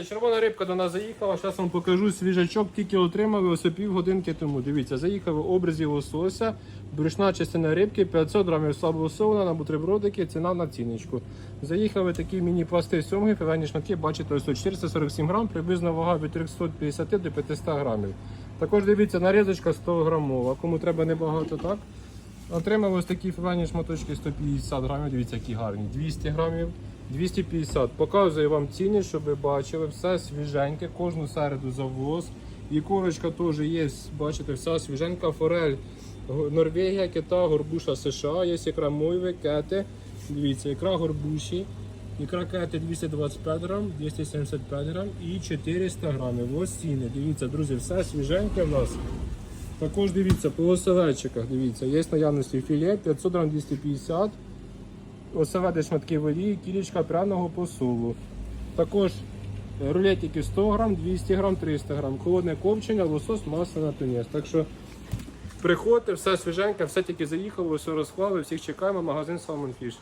Червона рибка до нас заїхала. Зараз вам покажу свіжачок, тільки отримали ось пів годинки тому. Дивіться, заїхали образі лосося, брюшна частина рибки, 500 грамів слабого на бутербродики, ціна на ціночку. Заїхали такі міні-пласти сьомги, певні шматки, бачите, ось 447 грам, приблизно вага від 350 до 500 грамів. Також дивіться, нарізочка 100 грамова, кому треба небагато, так? Отримав ось такі філейні шматочки 150 грамів, дивіться, які гарні. 200 грамів, 250. Показую вам ціни, щоб ви бачили. Все свіженьке, кожну середу завоз. І курочка теж є, бачите, вся свіженька. Форель Норвегія, кита, горбуша США, є ікра мойви, кети. Дивіться, ікра горбуші. Ікра кети 225 грам, 275 грам і 400 грамів. Ось ціни. Дивіться, друзі, все свіженьке в нас. Також дивіться, по оселедчиках, дивіться, є наявності філе 500 грам 250, оселеди шматки олії, кілечка пряного посолу. Також рулетики 100 грам, 200 грам, 300 грам, холодне ковчення, лосос, масло на тунець. Так що приходьте, все свіженьке, все тільки заїхало, все розклали, всіх чекаємо, магазин Salmon Fish.